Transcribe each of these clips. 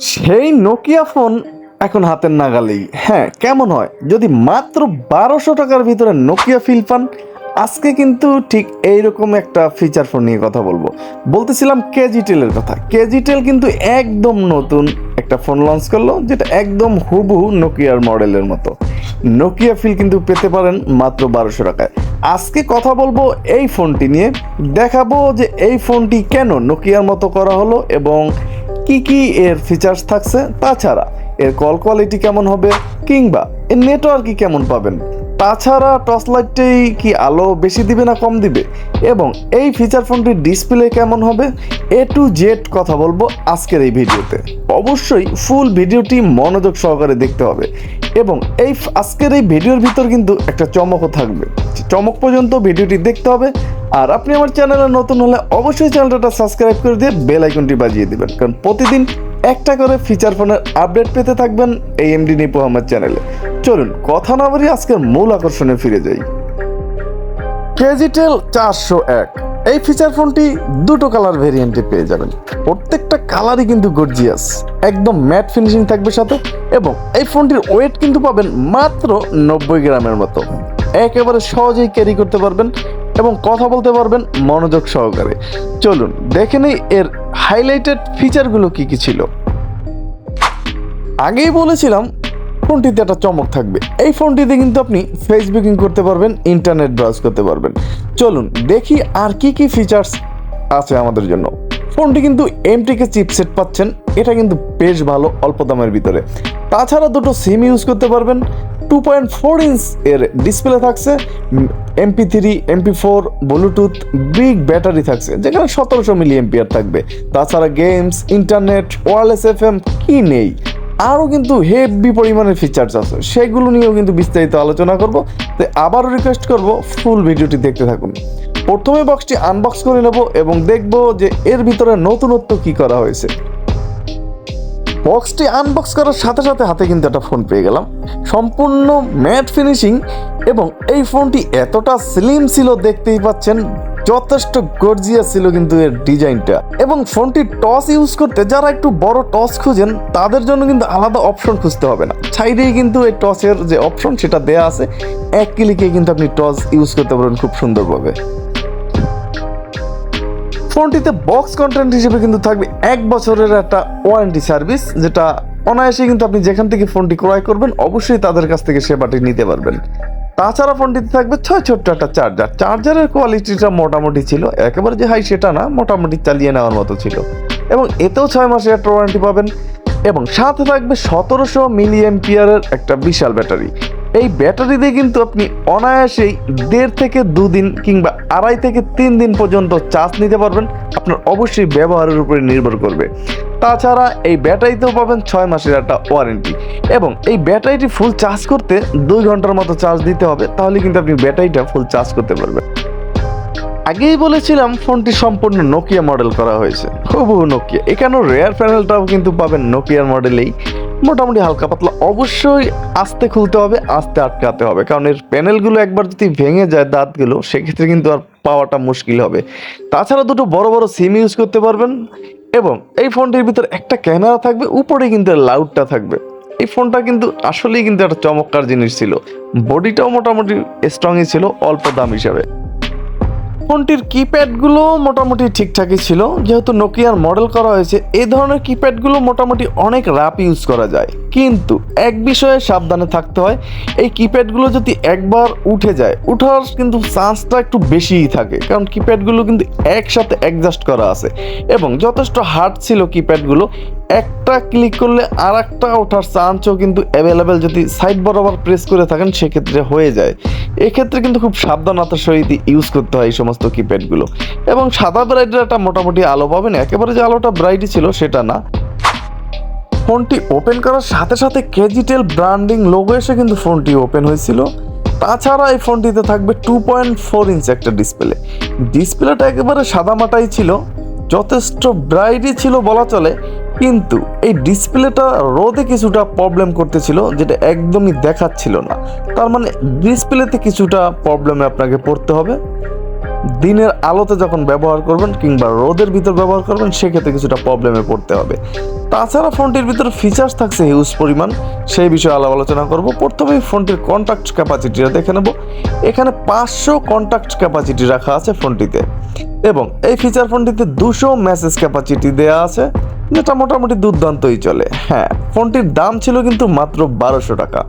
সেই Nokia phone এখন হাতের নাগালেই। হ্যাঁ কেমন হয়? যদি মাত্র বারোশো টাকার ভিতরে নোকিয়া ফিল পান, আজকে কিন্তু ঠিক এইরকম একটা ফিচার ফোন নিয়ে কথা বলব। বলতেছিলাম কেজিটেলের কথা। কেজিটেল কিন্তু একদম নতুন একটা ফোন লঞ্চ করল, যেটা একদম হুবহু নোকিয়ার মডেলের মতো। নোকিয়া ফিল কিন্তু পেতে পারেন মাত্র বারোশো টাকায়। আজকে কথা বলব এই ফোনটি নিয়ে। দেখাবো যে এই ফোনটি কেন নোকিয়ার মতো করা হলো এবং কি কি এর ফিচার্স থাকছে তাছাড়া এর কল কোয়ালিটি কেমন হবে কিংবা এর নেটওয়ার্কই কেমন পাবেন? তাছাড়া টর্চ লাইটটাই কি আলো বেশি দিবে না কম দিবে? এবং এই ফিচার ফোনটির ডিসপ্লে কেমন হবে? এ টু জেড কথা বলব আজকের এই ভিডিওতে। অবশ্যই ফুল ভিডিওটি মনোযোগ সহকারে দেখতে হবে। এবং এই আজকের এই ভিডিওর ভিতর কিন্তু একটা চমকও থাকবে। চমক পর্যন্ত ভিডিওটি দেখতে হবে। আর আপনি আমার চ্যানেলে নতুন হলে অবশ্যই চ্যানেলটা সাবস্ক্রাইব করে দিয়ে বেল আইকনটি বাজিয়ে দিবেন। কারণ প্রতিদিন একটা করে ফিচার ফোনের আপডেট পেতে থাকবেন এই এমডি নিপু আমার চ্যানেলে। চলুন, কথা না বাড়িয়ে আজকের মূল আকর্ষণে ফিরে যাই। কেজিটেল চারশো এক। এই ফিচার ফোনটি দুটো কালার ভেরিয়েন্টে পেয়ে যাবেন। প্রত্যেকটা কালারই কিন্তু গর্জিয়াস একদম ম্যাট ফিনিশিং থাকবে সাথে এবং এই ফোনটির ওয়েট কিন্তু পাবেন মাত্র নব্বই গ্রামের মতো। একেবারে সহজেই ক্যারি করতে পারবেন। এবং কথা বলতে পারবেন মনোযোগ সহকারে। চলুন, দেখে নেই এর হাইলাইটেড ফিচারগুলো কি কি ছিল। আগেই বলেছিলাম, ফোনটিতে একটা চমক থাকবে। এই ফোনটিতে কিন্তু আপনি ফেসবুকিং করতে পারবেন ইন্টারনেট ব্রাউজ করতে পারবেন। চলুন, দেখি আর কি কি ফিচার্স আছে আমাদের জন্য। ফোনটি কিন্তু এমটিকে চিপসেট পাচ্ছেন, এটা কিন্তু বেশ ভালো, অল্প দামের ভিতরে। তাছাড়া দুটো সিম ইউজ করতে পারবেন টু পয়েন্ট ফোর ইঞ্চ এর ডিসপ্লে থাকছে MP three MP four Bluetooth big battery থাকছে, যেখানে সতেরোশো মিলি এমপিআর থাকবে। তাছাড়া games internet wireless F M কি নেই? আরও কিন্তু হেভি পরিমাণের ফিচার্স আছে। সেগুলো নিয়েও কিন্তু বিস্তারিত আলোচনা করব। তো আবারও রিকোয়েস্ট করব ফুল ভিডিওটি দেখতে থাকুন। প্রথমে বক্সটি আনবক্স করে নেব এবং দেখব যে এর ভিতরে নতুনত্ব কি করা হয়েছে। বক্সটি আনবক্স করার সাথে সাথে হাতে কিন্তু একটা ফোন পেয়ে গেলাম। সম্পূর্ণ ম্যাট ফিনিশিং এবং এই ফোনটি এতটা স্লিম ছিল, দেখতেই পাচ্ছেন, যথেষ্ট গর্জিয়াস ছিল কিন্তু এর ডিজাইনটা। এবং ফোনটি টস ইউজ করতে যারা একটু বড় টস খুঁজেন, তাদের জন্য কিন্তু আলাদা অপশন খুঁজতে হবে না। সাইডেই কিন্তু এই টসের যে অপশন সেটা দেয়া আছে। এক ক্লিকে কিন্তু আপনি টস ইউজ করতে পারবেন খুব সুন্দরভাবে। ফোনটিতে বক্স কন্টেন্ট হিসেবে কিন্তু থাকবে এক বছরের একটা ওয়ারেন্টি সার্ভিস যেটা অনায়াসে কিন্তু আপনি যেখান থেকে ফোনটি ক্রয় করবেন, অবশ্যই তাদের কাছ থেকে সেবাটি নিতে পারবেন। তাছাড়া ফোনটিতে থাকবে ছয় ছোট্ট একটা চার্জার চার্জারের কোয়ালিটিটা মোটামুটি ছিল, একেবারে যে হাই সেটা না, মোটামুটি চালিয়ে নেওয়ার মতো ছিল। এবং এতেও ছয় মাসের একটা ওয়ারেন্টি পাবেন। এবং সাথে থাকবে সতেরোশো মিলি এমপিয়ারের একটা বিশাল ব্যাটারি। এই ব্যাটারি দিয়ে কিন্তু আপনি অনায়াসেই দেড় থেকে দুদিন কিংবা আড়াই থেকে তিন দিন পর্যন্ত চার্জ নিতে পারবেন। আপনার অবশ্যই ব্যবহারের উপরে নির্ভর করবে। তাছাড়া এই ব্যাটারিতেও পাবেন ছয় মাসের একটা ওয়ারেন্টি এবং এই ব্যাটারিটি ফুল চার্জ করতে দুই ঘণ্টার মতো চার্জ দিতে হবে, তাহলে কিন্তু আপনি ব্যাটারিটা ফুল চার্জ করতে পারবেন। আগেই বলেছিলাম ফোনটি সম্পূর্ণ নোকিয়া মডেল করা হয়েছে। হুবহু নোকিয়া এখানেও রেয়ার প্যানেলটাও কিন্তু পাবেন নোকিয়ার মডেলেই মোটামুটি হালকা পাতলা। অবশ্যই আস্তে খুলতে হবে, আস্তে আটকাতে হবে। কারণ এর প্যানেলগুলো একবার যদি ভেঙে যায় দাঁতগুলো, সেক্ষেত্রে কিন্তু আর পাওয়াটা মুশকিল হবে। তাছাড়া দুটো বড় বড় সিম ইউজ করতে পারবেন এবং এই ফোনটির ভিতর একটা ক্যামেরা থাকবে, উপরে কিন্তু লাউডটা থাকবে। এই ফোনটা কিন্তু আসলেই কিন্তু একটা চমৎকার জিনিস ছিল। বডিটাও মোটামুটি স্ট্রংই ছিল, অল্প দাম হিসাবে। ফোনটির কিপ্যাডগুলো মোটামুটি ঠিকঠাকই ছিল। যেহেতু নোকিয়ার মডেল করা হয়েছে এই ধরনের কিপ্যাডগুলো মোটামুটি অনেক র্যাপ ইউজ করা যায়। কিন্তু এক বিষয়ে সাবধানে থাকতে হয়, এই কিপ্যাডগুলো যদি একবার উঠে যায়, উঠার কিন্তু চান্সটা একটু বেশিই থাকে। কারণ কিপ্যাডগুলো কিন্তু একসাথে অ্যাডজাস্ট করা আছে। এবং যথেষ্ট হার্ড ছিল কিপ্যাডগুলো একটা ক্লিক করলে আর একটা ওঠার চান্সও কিন্তু অ্যাভেলেবেল যদি সাইড বরাবর প্রেস করে থাকেন, সেক্ষেত্রে হয়ে যায়। এক্ষেত্রে কিন্তু খুব সাবধানতার সহিত ইউজ করতে হয় এই সমস্ত কিপ্যাডগুলো এবং সাদা ব্রাইটের একটা মোটামুটি আলো পাবেন। একেবারে যে আলোটা ব্রাইটই ছিল, সেটা না। ফোনটি ওপেন করার সাথে সাথে কেজিটেল ব্র্যান্ডিং লোগো এসে কিন্তু ফোনটি ওপেন হয়েছিল। তাছাড়া এই ফোনটিতে থাকবে টু পয়েন্ট ফোর ইঞ্চ একটা ডিসপ্লে ডিসপ্লেটা একেবারে সাদামাটাই ছিল, যথেষ্ট ব্রাইটই ছিল বলা চলে, কিন্তু এই ডিসপ্লেটা রোদে কিছুটা প্রবলেম করতেছিল, যেটা একদমই দেখাচ্ছিল না। তার মানে ডিসপ্লেতে কিছুটা প্রবলেমে আপনাকে পড়তে হবে। দিনের আলোতে যখন ব্যবহার করবেন কিংবা রোদের ভিতর ব্যবহার করবেন, সেক্ষেত্রে কিছুটা প্রবলেমে পড়তে হবে। তাছাড়া ফোনটির ভিতরে ফিচার্স থাকছে হিউজ পরিমাণ। সেই বিষয়ে আলাপ আলোচনা করব। প্রথমেই ফোনটির কন্ট্যাক্ট ক্যাপাসিটিটা দেখে নেব। এখানে পাঁচশো কন্ট্যাক্ট ক্যাপাসিটি রাখা আছে ফোনটিতে। এবং এই ফিচার ফোনটিতে দুশো মেসেজ ক্যাপাসিটি দেওয়া আছে, যেটা মোটামুটি দুর্দান্তই চলে। হ্যাঁ ফোনটির দাম ছিল কিন্তু মাত্র বারোশো টাকা।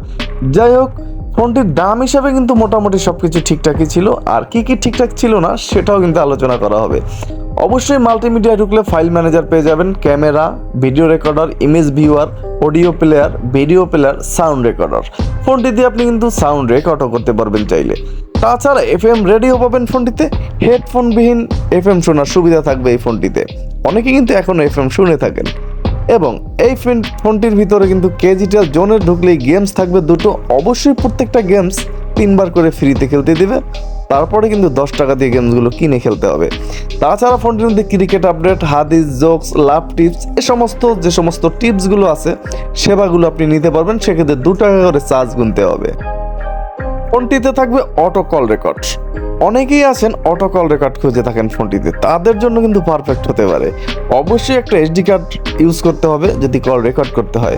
যাই হোক ফোনটির দাম হিসাবে কিন্তু মোটামুটি সব কিছু ঠিকঠাকই ছিল। আর কি কি ঠিকঠাক ছিল না, সেটাও কিন্তু আলোচনা করা হবে। অবশ্যই মাল্টিমিডিয়া ঢুকলে ফাইল ম্যানেজার পেয়ে যাবেন। Camera, video recorder, image viewer, audio player, video player, sound recorder. ফোনটি দিয়ে আপনি কিন্তু সাউন্ড রেকর্ডও করতে পারবেন চাইলে। তাছাড়া এফ এম রেডিও পাবেন ফোনটিতে। হেডফোনবিহীন এফ এম শোনার সুবিধা থাকবে এই ফোনটিতে। অনেকে কিন্তু এখন এফ এম শুনে থাকেন। এবং এই ফোন- ফোনটির ভিতরে কিন্তু কেজিটাল জোনে ঢুকলেই গেমস থাকবে দুটো। অবশ্যই প্রত্যেকটা গেমস তিনবার করে ফ্রিতে খেলতে দিবে। তারপরে কিন্তু দশ টাকা দিয়ে গেমসগুলো কিনে খেলতে হবে। তাছাড়া ফোনটির মধ্যে ক্রিকেট আপডেট, হাদিস, জোকস, লাভ টিপস, এ সমস্ত যে সমস্ত টিপসগুলো আছে, সেবাগুলো আপনি নিতে পারবেন। সেক্ষেত্রে দু টাকা করে চার্জ গুনতে হবে। ফোনটিতে থাকবে অটো কল রেকর্ড। অনেকেই আছেন অটো কল রেকর্ড খুঁজে থাকেন ফোনটিতে। তাদের জন্য কিন্তু পারফেক্ট হতে পারে। অবশ্যই একটা এসডি কার্ড ইউজ করতে হবে যদি কল রেকর্ড করতে হয়।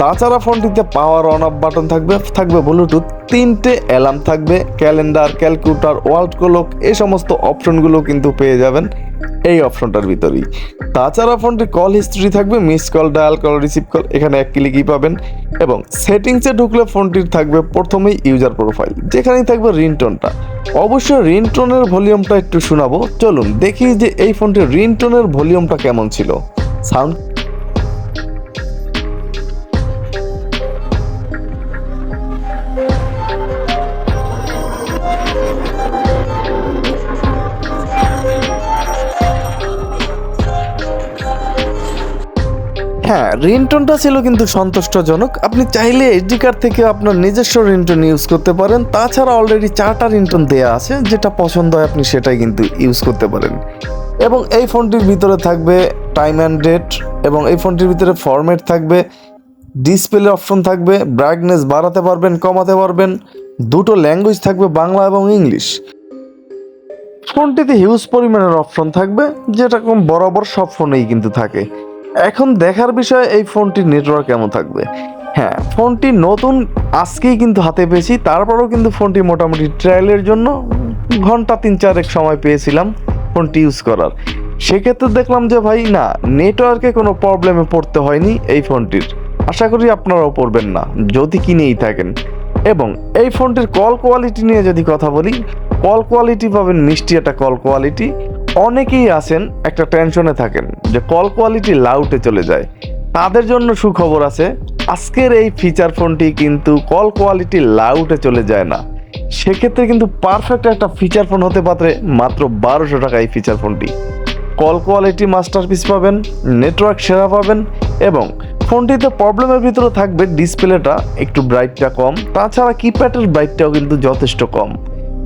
তাছাড়া ফোনটিতে পাওয়ার অন অফ বাটন থাকবে থাকবে ব্লুটুথ তিনটে অ্যালার্ম থাকবে ক্যালেন্ডার ক্যালকুলেটর ওয়ার্ল্ড ক্লক এই সমস্ত অপশনগুলো কিন্তু পেয়ে যাবেন। এই অপশনটার ভিতরেই। তাছাড়া ফোনটি কল হিস্ট্রি থাকবে miss call dial call receive call এখানে এক ক্লিকই পাবেন। এবং সেটিংসে ঢুকলে ফোনটির থাকবে প্রথমেই ইউজার প্রোফাইল যেখানেই থাকবে রিংটোনটা অবশ্য রিংটোনের ভলিউমটা একটু শোনাবো। চলুন, দেখি যে এই ফোনটির রিংটোনের ভলিউমটা কেমন ছিল। সাউন্ড হ্যাঁ রিংটোনটা ছিল কিন্তু সন্তুষ্টজনক। আপনি চাইলে এইচডি কার্ড থেকে আপনার নিজস্ব রিংটোন ইউজ করতে পারেন। তাছাড়া অলরেডি চারটা রিংটোন দেওয়া আছে, যেটা পছন্দ হয় আপনি সেটাই কিন্তু ইউজ করতে পারেন। এবং এই ফোনটির ভিতরে থাকবে টাইম অ্যান্ড ডেট এবং এই ফোনটির ভিতরে ফরম্যাট থাকবে ডিসপ্লে অপশন থাকবে ব্রাইটনেস বাড়াতে পারবেন, কমাতে পারবেন, দুটো ল্যাঙ্গুয়েজ থাকবে বাংলা এবং ইংলিশ। ফোনটিতে হিউজ পরিমাণের অপশন থাকবে, যেটা কম বরাবর সব ফোনেই কিন্তু থাকে। এখন দেখার বিষয়, এই ফোনটির নেটওয়ার্ক কেমন থাকবে? হ্যাঁ ফোনটি নতুন, আজকেই কিন্তু হাতে পেয়েছি, তারপরেও কিন্তু ফোনটি মোটামুটি ট্রায়ালের জন্য ঘণ্টা তিন চারেক সময় পেয়েছিলাম ফোনটি ইউজ করার। সেক্ষেত্রে দেখলাম যে ভাই, না নেটওয়ার্কে কোনো প্রবলেমে পড়তে হয়নি এই ফোনটির। আশা করি আপনারাও পড়বেন না, যদি কিনেই থাকেন। এবং এই ফোনটির কল কোয়ালিটি নিয়ে যদি কথা বলি কল কোয়ালিটি পাবেন মিষ্টি একটা কল কোয়ালিটি অনেকেই আছেন, একটা টেনশনে থাকেন যে কল কোয়ালিটি লাউটে চলে যায়। তাদের জন্য সুখবর আছে, আজকের এই ফিচার ফোনটি কিন্তু কল কোয়ালিটি লাউটে চলে যায় না। সেক্ষেত্রে কিন্তু পারফেক্ট একটা ফিচার ফোন হতে পারে মাত্র বারোশো টাকা এই ফিচার ফোনটি। কল কোয়ালিটি মাস্টারপিস পাবেন, নেটওয়ার্ক সেরা পাবেন এবং ফোনটিতে প্রবলেমের ভিতরে থাকবে ডিসপ্লেটা একটু ব্রাইটটা কম, তাছাড়া কিপ্যাডের ব্রাইটটাও কিন্তু যথেষ্ট কম।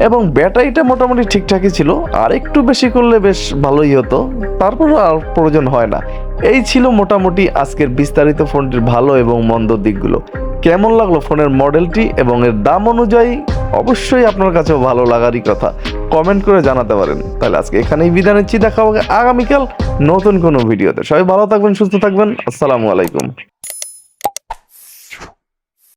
এবং ব্যাটারিটা মোটামুটি ঠিকঠাকই ছিল, আর একটু বেশি করলে বেশ ভালোই হতো। তারপর আর প্রয়োজন হয় না। এই ছিল মোটামুটি আজকের বিস্তারিত ফোনটির ভালো এবং মন্দ দিকগুলো। কেমন লাগল ফোনের মডেলটি এবং এর দাম অনুযায়ী অবশ্যই আপনার কাছেও ভালো লাগারই কথা। কমেন্ট করে জানাতে পারেন। তাহলে আজকে এখানেই বিদায় নিচ্ছি, দেখা হবে আগামীকাল নতুন কোনো ভিডিওতে। সবাই ভালো থাকবেন, সুস্থ থাকবেন। আসসালামু আলাইকুম।